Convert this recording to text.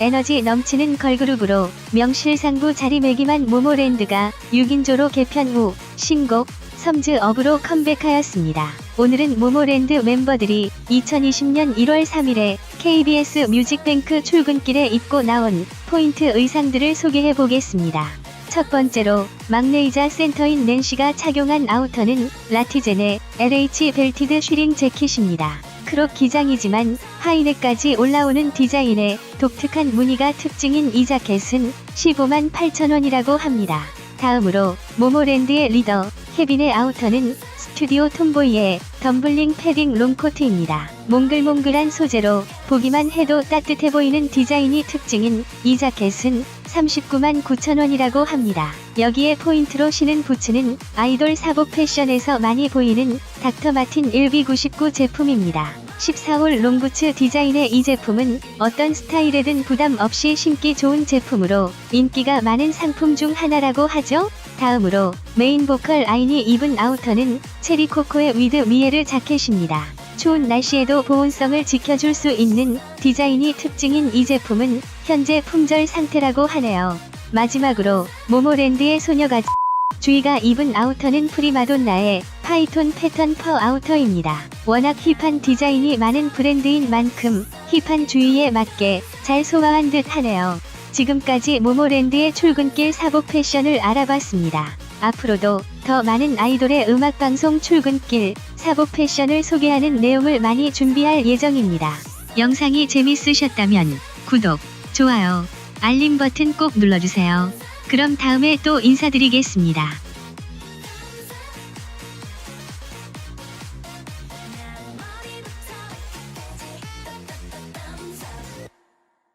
에너지 넘치는 걸그룹으로 명실상부 자리매김한 모모랜드가 6인조로 개편 후 신곡 섬즈업으로 컴백하였습니다. 오늘은 모모랜드 멤버들이 2020년 1월 3일에 KBS 뮤직뱅크 출근길에 입고 나온 포인트 의상들을 소개해 보겠습니다. 첫 번째로 막내이자 센터인 낸시가 착용한 아우터는 라티젠의 LH 벨티드 슈링 재킷입니다. 크롭 기장이지만 하이넥까지 올라오는 디자인의 독특한 무늬가 특징인 이 자켓은 15만 8천원이라고 합니다. 다음으로 모모랜드의 리더 케빈의 아우터는 스튜디오 톰보이의 덤블링 패딩 롱코트입니다. 몽글몽글한 소재로 보기만 해도 따뜻해 보이는 디자인이 특징인 이 자켓은 39만 9천원이라고 합니다. 여기에 포인트로 신은 부츠는 아이돌 사복 패션에서 많이 보이는 닥터 마틴 1B99 제품입니다. 14홀 롱부츠 디자인의 이 제품은 어떤 스타일에든 부담 없이 신기 좋은 제품으로 인기가 많은 상품 중 하나라고 하죠. 다음으로 메인 보컬 아인이 입은 아우터는 체리 코코의 위드 미에르 자켓입니다. 추운 날씨에도 보온성을 지켜줄 수 있는 디자인이 특징인 이 제품은 현재 품절 상태라고 하네요. 마지막으로 모모랜드의 소녀가 주희가 입은 아우터는 프리마돈나의 파이톤 패턴 퍼 아우터입니다. 워낙 힙한 디자인이 많은 브랜드인 만큼 힙한 주희에 맞게 잘 소화한 듯 하네요. 지금까지 모모랜드의 출근길 사복 패션을 알아봤습니다. 앞으로도 더 많은 아이돌의 음악방송 출근길 사복 패션을 소개하는 내용을 많이 준비할 예정입니다. 영상이 재밌으셨다면 구독, 좋아요, 알림 버튼 꼭 눌러주세요. 그럼 다음에 또 인사드리겠습니다.